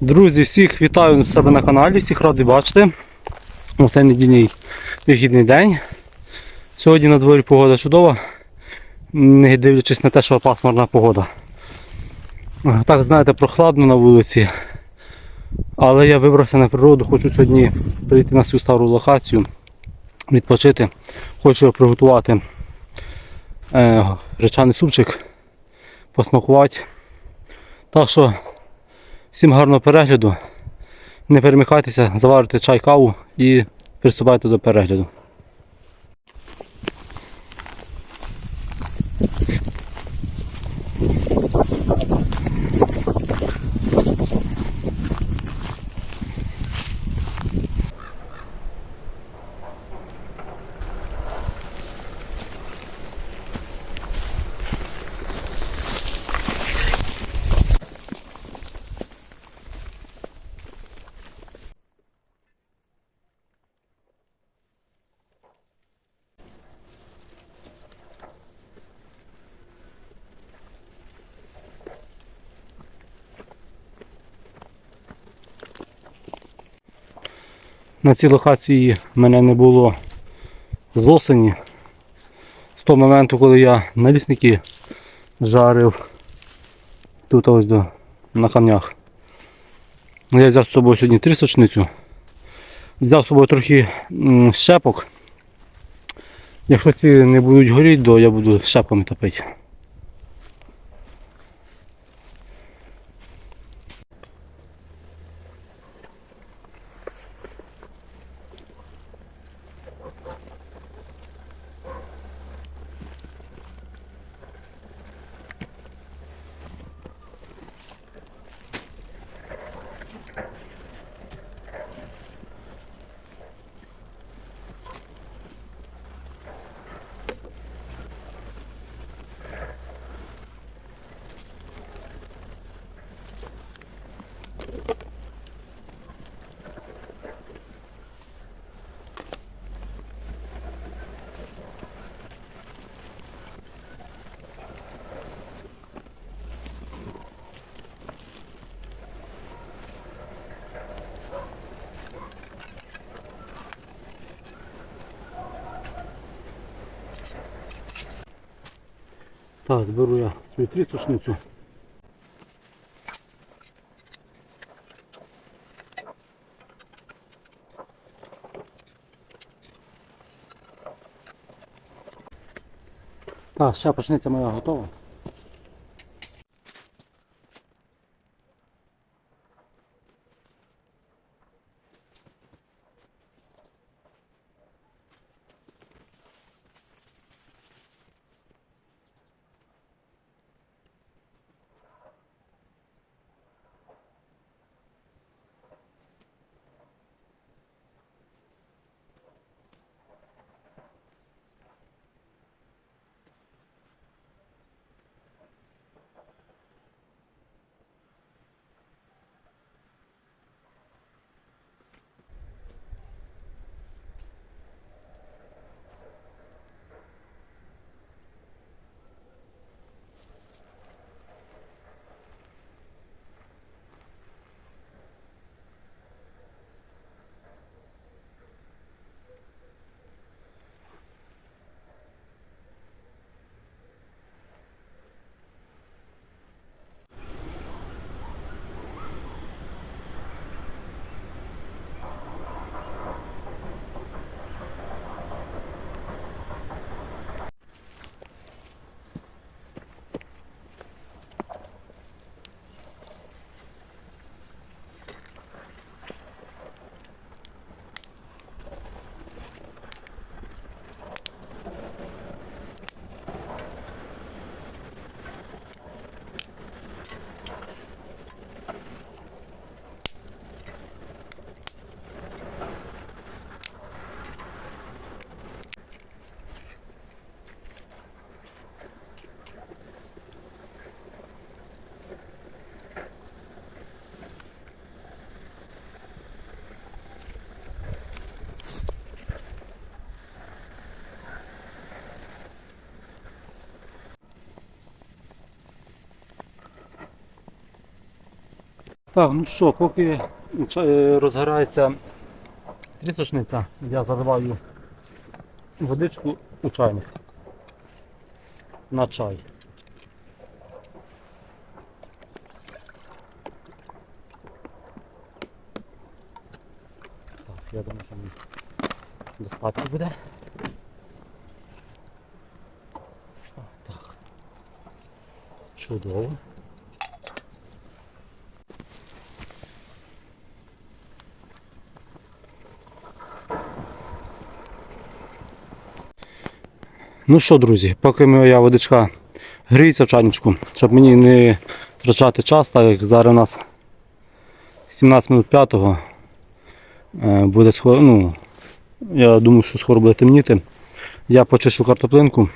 Друзі, всіх вітаю у себе на каналі, всіх радий бачити. У цей недільний вихідний день. Сьогодні на дворі погода чудова, не дивлячись на те, що пасмурна погода. Так, знаєте, прохладно на вулиці. Але я вибрався на природу, хочу сьогодні прийти на свою стару локацію, відпочити. Хочу приготувати е, гречаний супчик, посмакувати. Так що всім гарного перегляду. Не перемикайтеся, заварюйте чай, каву і приступайте до перегляду. На цій локації мене не було з осені. З того моменту, коли я на лісники жарив тут ось до, на камнях. Я взяв з собою сьогодні трісочницю. Взяв з собою трохи щепок. Якщо ці не будуть горіти, то я буду щепками топити. Так, зберу я свою трісочницю. Так, ще пашниця моя готова. Так, ну що, поки е, розгорається трісочниця, я заливаю водичку у чайник. На чай. Так, я думаю, що мені достатньо буде. Так. Чудово. Ну що, друзі, поки моя водичка гріється в чайничку, щоб мені не втрачати час, так як зараз у нас 17 минут 5 буде скоро, ну, я думаю, що скоро буде темніти. Я почищу картоплинку.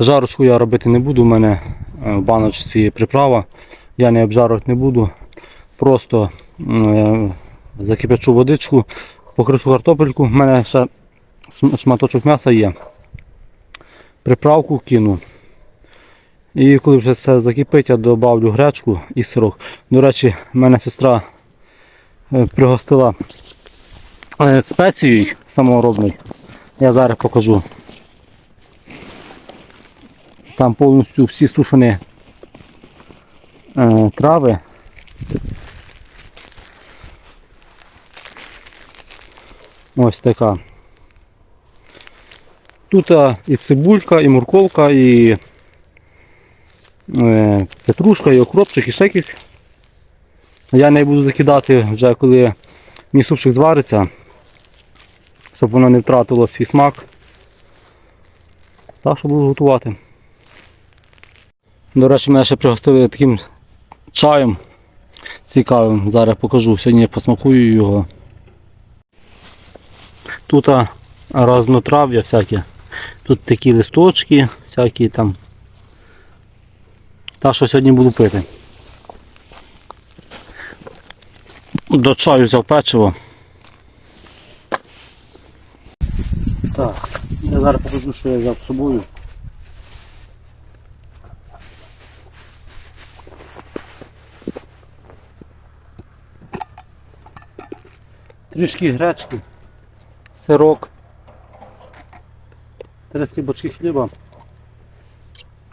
Жарочку я робити не буду, у мене е, в баночці приправа. Я не обжарувати не буду. Просто е, закипячу водичку, покришу картопельку. У мене ще шматочок м'яса є приправку кину. І коли вже все закипить, я додавлю гречку і сирок. До речі, мене сестра е, пригостила е, спецією саморобною. Я зараз покажу. Там повністю всі сушені е, трави. Ось така. Тут і цибулька, і морковка, і е, петрушка, і окропчик, і ще якісь. Я не буду закидати вже коли мій супчик звариться, щоб воно не втратило свій смак. Так що буду готувати. До речі, мене ще пригостили таким чаєм цікавим. Зараз покажу. Сьогодні я посмакую його. Тут а, разнотрав'я всяке. Тут такі листочки, всякі там. Та, що сьогодні буду пити. До чаю взяв печиво. Так, я зараз покажу, що я взяв з собою. Трішки гречки, сирок. Три скибочки хліба,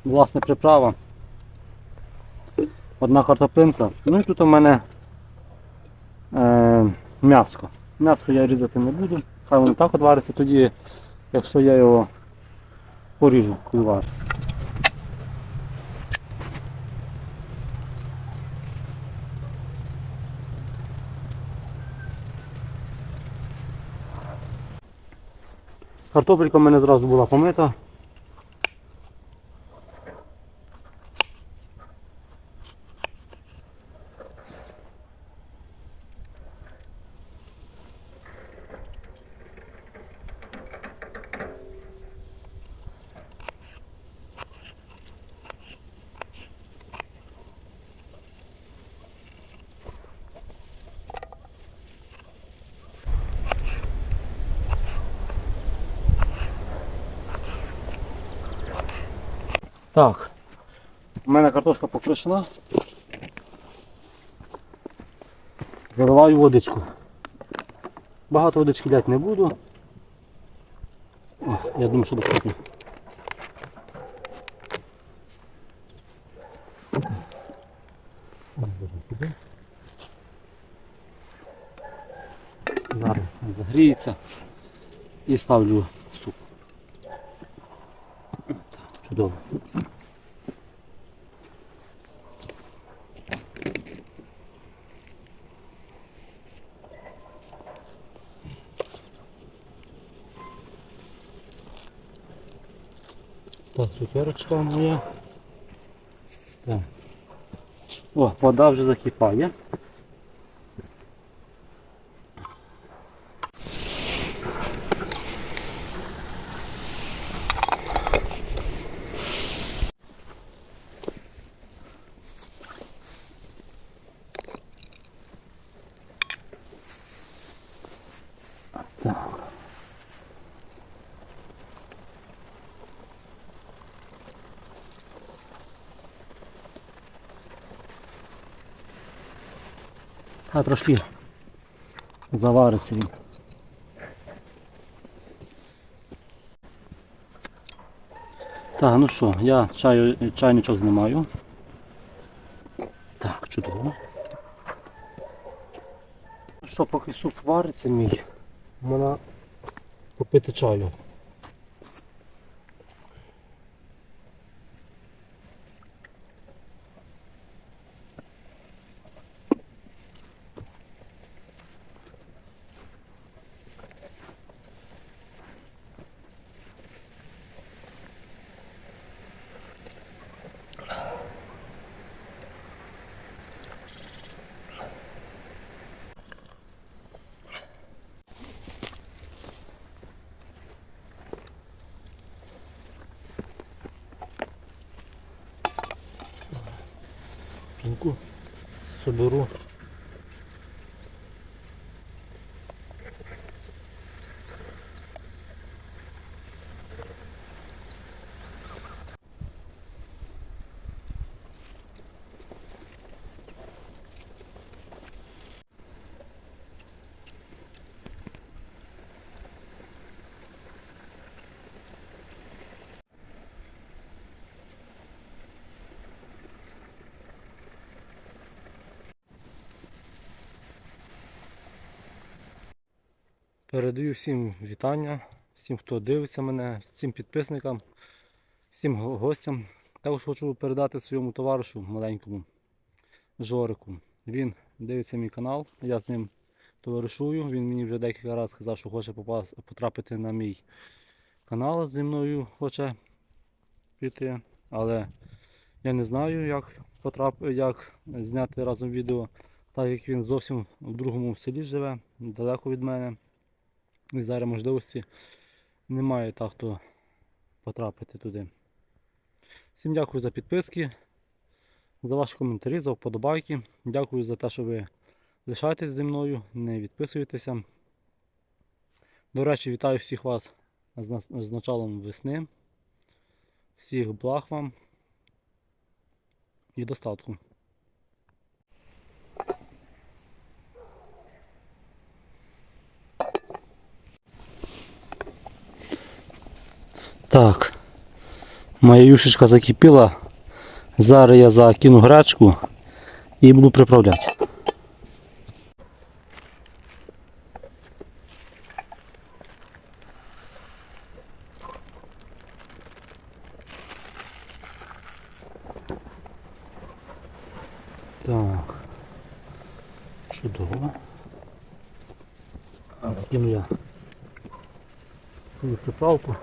власне приправа, одна картоплинка. Ну і тут у мене е, м'яско. М'яско я різати не буду, хай воно так отвариться, тоді, якщо я його поріжу, коли Картопелька в мене зразу була помита. Так, у мене картошка покришена. Заливаю водичку. Багато водички дати не буду. О, я думаю, що достатньо. Зараз загріється і ставлю суп. Чудово. Так, цукерочка моя. Так. О, вода вже закипає. Так. А трошки завариться він. Так, ну що, я чаю, чайничок знімаю. Так, чудово. Ну що, поки суп вариться мій, можна попити чаю. Соберу. Передаю всім вітання, всім, хто дивиться мене, всім підписникам, всім гостям. Також хочу передати своєму товаришу маленькому Жорику. Він дивиться мій канал, я з ним товаришую. Він мені вже декілька разів сказав, що хоче потрапити на мій канал зі мною хоче піти. Але я не знаю, як, потрап... як зняти разом відео, так як він зовсім в другому селі живе, далеко від мене. І зараз можливості немає так, хто потрапити туди. Всім дякую за підписки, за ваші коментарі, за вподобайки. Дякую за те, що ви лишаєтесь зі мною, не відписуєтеся. До речі, вітаю всіх вас з, началом весни. Всіх благ вам і достатку. Так, моя юшечка закипіла. Зараз я закину гречку і буду приправляти. Так. Чудово. Закину я свою приправку.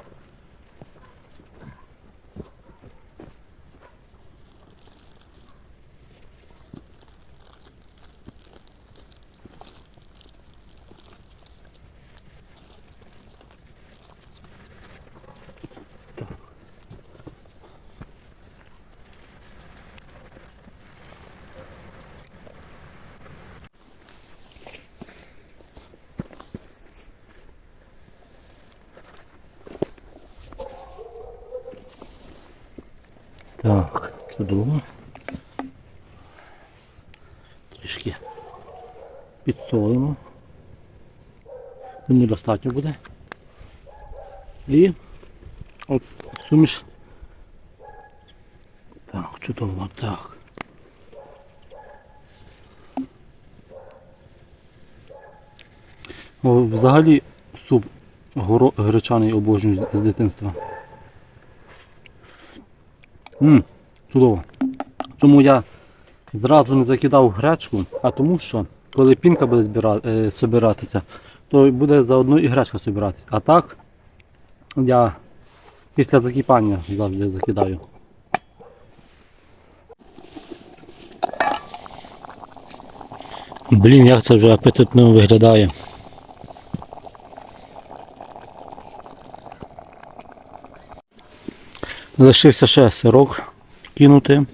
Так, чудово. Трішки підсолимо. Мені достатньо буде. І от суміш. Так, чудово, так. О, взагалі суп горо- гречаний обожнюю з- дитинства. Мм, чудово. Чому я зразу не закидав гречку, а тому що коли пінка буде збира... е, то буде заодно і гречка собиратися. А так я після закипання завжди закидаю. Блін, як це вже апетитно виглядає. Лишився ще сирок кинути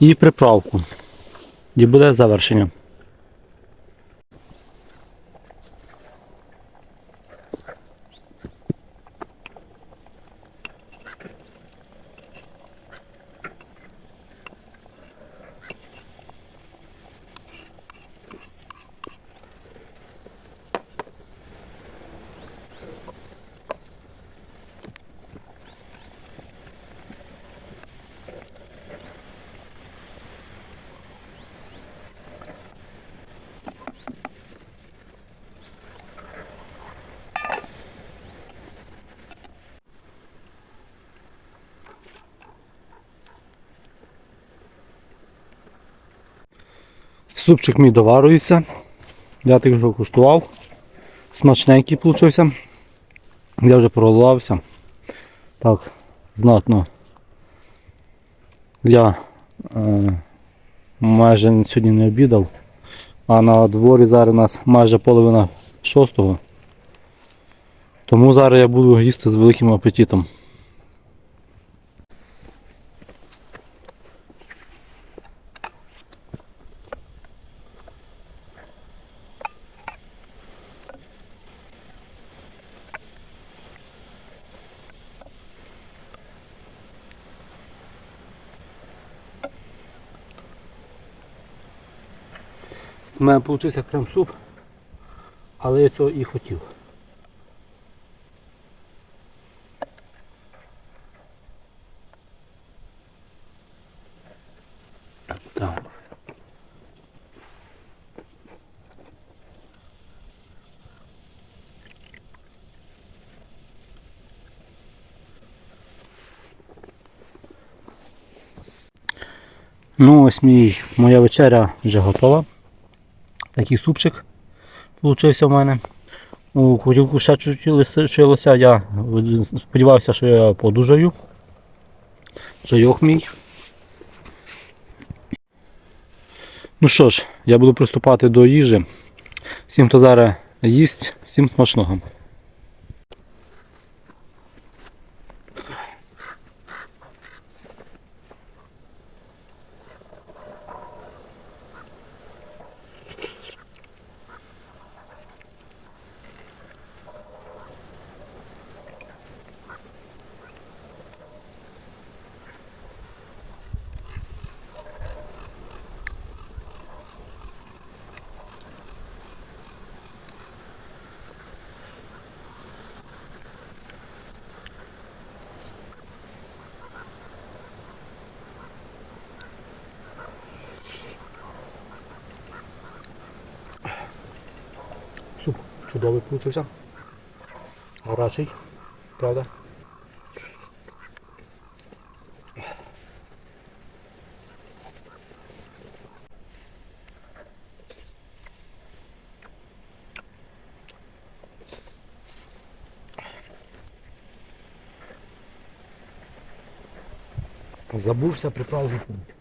і приправку. І буде завершення. Супчик мій доварюється. Я тільки що куштував. Смачненький получився. Я вже проголодався. Так, знатно. Я е, майже сьогодні не обідав. А на дворі зараз у нас майже половина шостого. Тому зараз я буду їсти з великим апетитом. З мене вийшов крем-суп, але я цього і хотів. Так. Ну, ось мій, моя вечеря вже готова. Такий супчик получився в мене. У курілку ще чуть лишилося. Я сподівався, що я подужаю. Чайок мій. Ну що ж, я буду приступати до їжі. Всім, хто зараз їсть, всім смачного. Суп чудовий получився. Гарячий, правда? Забувся приправний пункт.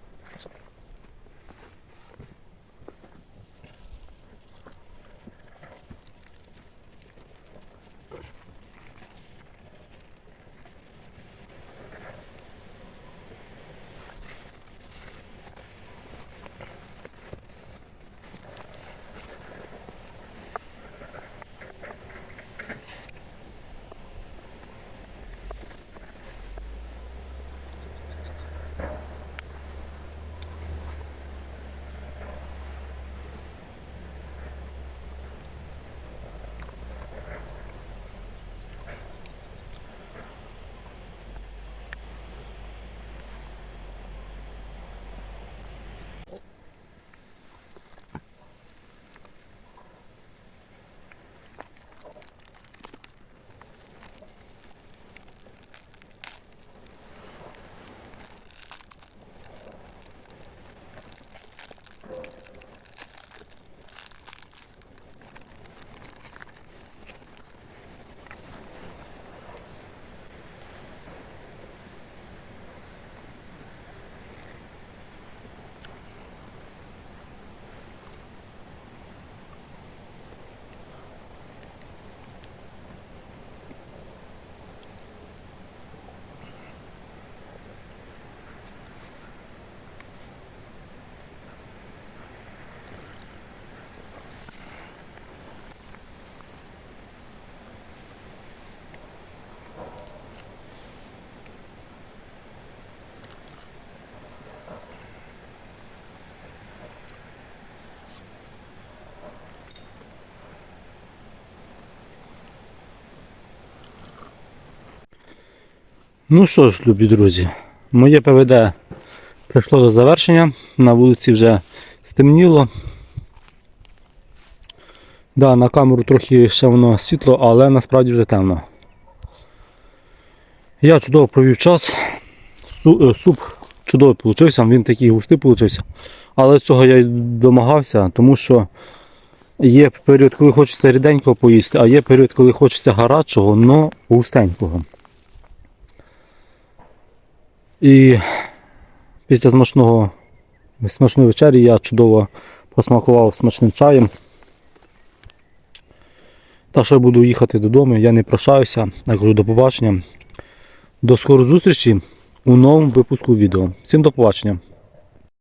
Ну що ж, любі друзі, моє ПВД прийшло до завершення. На вулиці вже стемніло. Да, на камеру трохи ще воно світло, але насправді вже темно. Я чудово провів час. Е, Суп чудовий получився, він такий густий получився. Але цього я й домагався, тому що є період, коли хочеться ріденького поїсти, а є період, коли хочеться гарячого, но густенького. І після смачного, смачної вечері я чудово посмакував смачним чаєм. Та що я буду їхати додому, я не прощаюся. Я кажу до побачення. До скорої зустрічі у новому випуску відео. Всім до побачення.